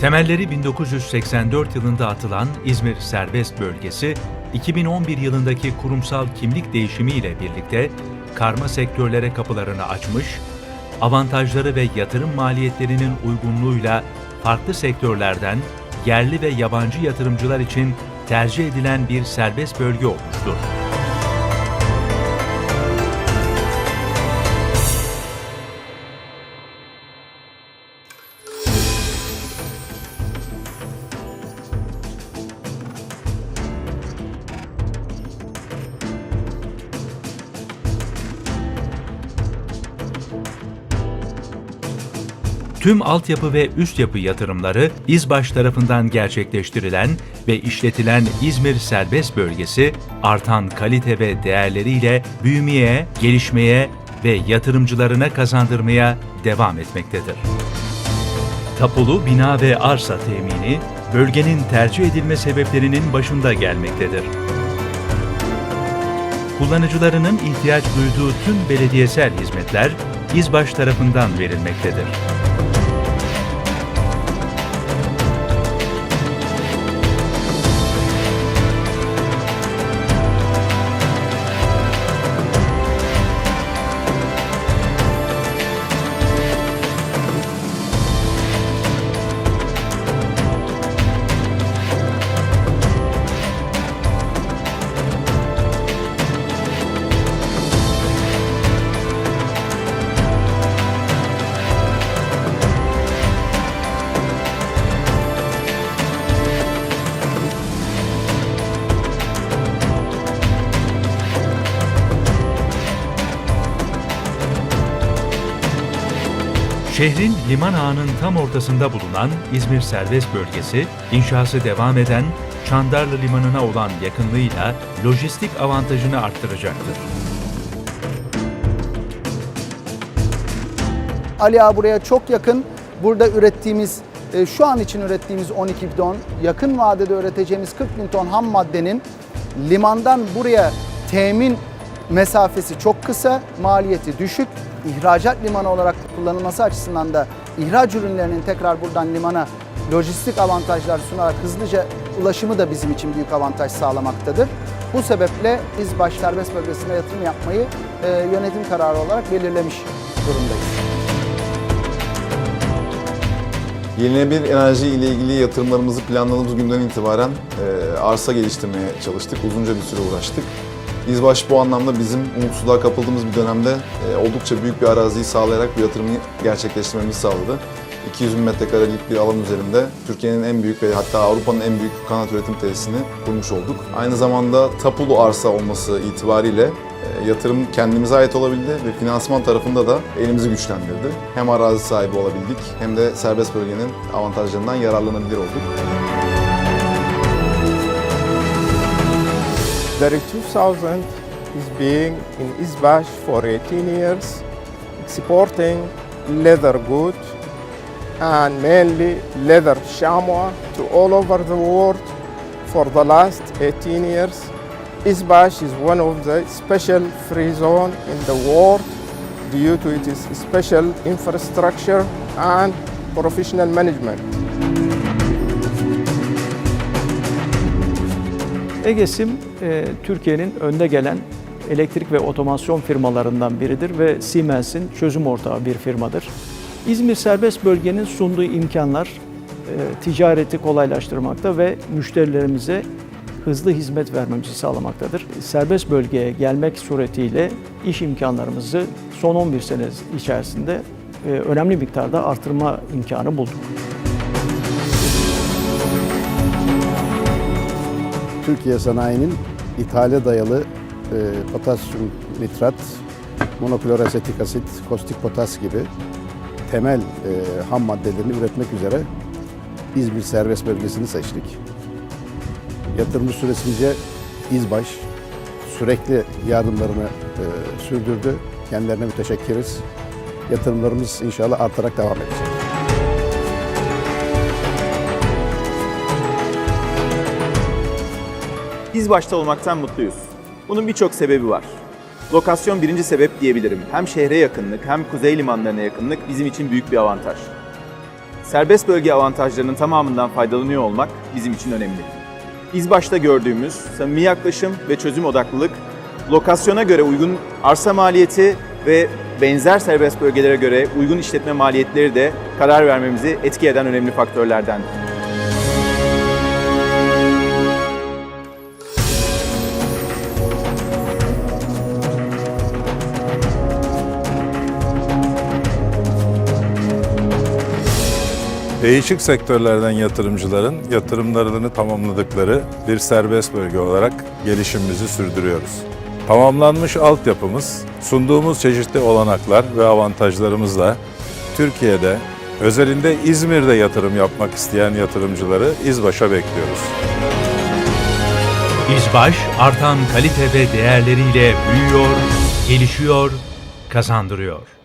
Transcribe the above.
Temelleri 1984 yılında atılan İzmir Serbest Bölgesi, 2011 yılındaki kurumsal kimlik değişimiyle birlikte karma sektörlere kapılarını açmış, avantajları ve yatırım maliyetlerinin uygunluğuyla farklı sektörlerden yerli ve yabancı yatırımcılar için tercih edilen bir serbest bölge olmuştur. Tüm altyapı ve üst yapı yatırımları İzbaş tarafından gerçekleştirilen ve işletilen İzmir Serbest Bölgesi, artan kalite ve değerleriyle büyümeye, gelişmeye ve yatırımcılarına kazandırmaya devam etmektedir. Tapulu bina ve arsa temini, bölgenin tercih edilme sebeplerinin başında gelmektedir. Kullanıcılarının ihtiyaç duyduğu tüm belediyesel hizmetler İzbaş tarafından verilmektedir. Şehrin liman ağının tam ortasında bulunan İzmir Serbest Bölgesi, inşası devam eden Çandarlı Limanı'na olan yakınlığıyla lojistik avantajını arttıracaktır. Ali Ağa buraya çok yakın. Burada ürettiğimiz, e, şu an için ürettiğimiz 12 ton, yakın vadede üreteceğimiz 40 bin ton ham maddenin limandan buraya temin mesafesi çok kısa, maliyeti düşük. İhracat limanı olarak kullanılması açısından da ihraç ürünlerinin tekrar buradan limana lojistik avantajlar sunarak hızlıca ulaşımı da bizim için büyük avantaj sağlamaktadır. Bu sebeple İzbaş Serbest Bölgesi'ne yatırım yapmayı e, yönetim kararı olarak belirlemiş durumdayız. Yenilenebilir enerji ile ilgili yatırımlarımızı planladığımız günden itibaren e, arsa geliştirmeye çalıştık. Uzunca bir süre uğraştık. İzbaş bu anlamda bizim umutsuzluğa kapıldığımız bir dönemde e, oldukça büyük bir araziyi sağlayarak bu yatırımı gerçekleştirmemizi sağladı. 200 bin metrekarelik bir alan üzerinde Türkiye'nin en büyük ve hatta Avrupa'nın en büyük kanat üretim tesisini kurmuş olduk. Aynı zamanda tapulu arsa olması itibariyle e, yatırım kendimize ait olabildi ve finansman tarafında da elimizi güçlendirdi. Hem arazi sahibi olabildik hem de serbest bölgenin avantajlarından yararlanabilir olduk. The 2000 is being in Izbash for 18 years, exporting leather goods and mainly leather chamois to all over the world for the last 18 years. Izbash is one of the special free zone in the world due to its special infrastructure and professional management. Egesim, e, Türkiye'nin önde gelen elektrik ve otomasyon firmalarından biridir ve Siemens'in çözüm ortağı bir firmadır. İzmir Serbest Bölge'nin sunduğu imkanlar e, ticareti kolaylaştırmakta ve müşterilerimize hızlı hizmet vermemizi sağlamaktadır. Serbest bölgeye gelmek suretiyle iş imkanlarımızı son 11 sene içerisinde e, önemli miktarda artırma imkanı bulduk. Türkiye sanayinin ithale dayalı e, potasyum nitrat, monoklorasetik asit, kostik potas gibi temel e, ham maddelerini üretmek üzere İzmir serbest bölgesini seçtik. Yatırımcı süresince İzbaş sürekli yardımlarını e, sürdürdü. Kendilerine müteşekkiriz. Yatırımlarımız inşallah artarak devam edecek. Biz başta olmaktan mutluyuz. Bunun birçok sebebi var. Lokasyon birinci sebep diyebilirim. Hem şehre yakınlık hem kuzey limanlarına yakınlık bizim için büyük bir avantaj. serbest bölge avantajlarının tamamından faydalanıyor olmak bizim için önemli. İzbaş'ta gördüğümüz samimi yaklaşım ve çözüm odaklılık, lokasyona göre uygun arsa maliyeti ve benzer serbest bölgelere göre uygun işletme maliyetleri de karar vermemizi etki eden önemli faktörlerden. Değişik sektörlerden yatırımcıların yatırımlarını tamamladıkları bir serbest bölge olarak gelişimimizi sürdürüyoruz. Tamamlanmış altyapımız, sunduğumuz çeşitli olanaklar ve avantajlarımızla Türkiye'de, özelinde İzmir'de yatırım yapmak isteyen yatırımcıları İzbaş'a bekliyoruz. İzbaş artan kalite ve değerleriyle büyüyor, gelişiyor, kazandırıyor.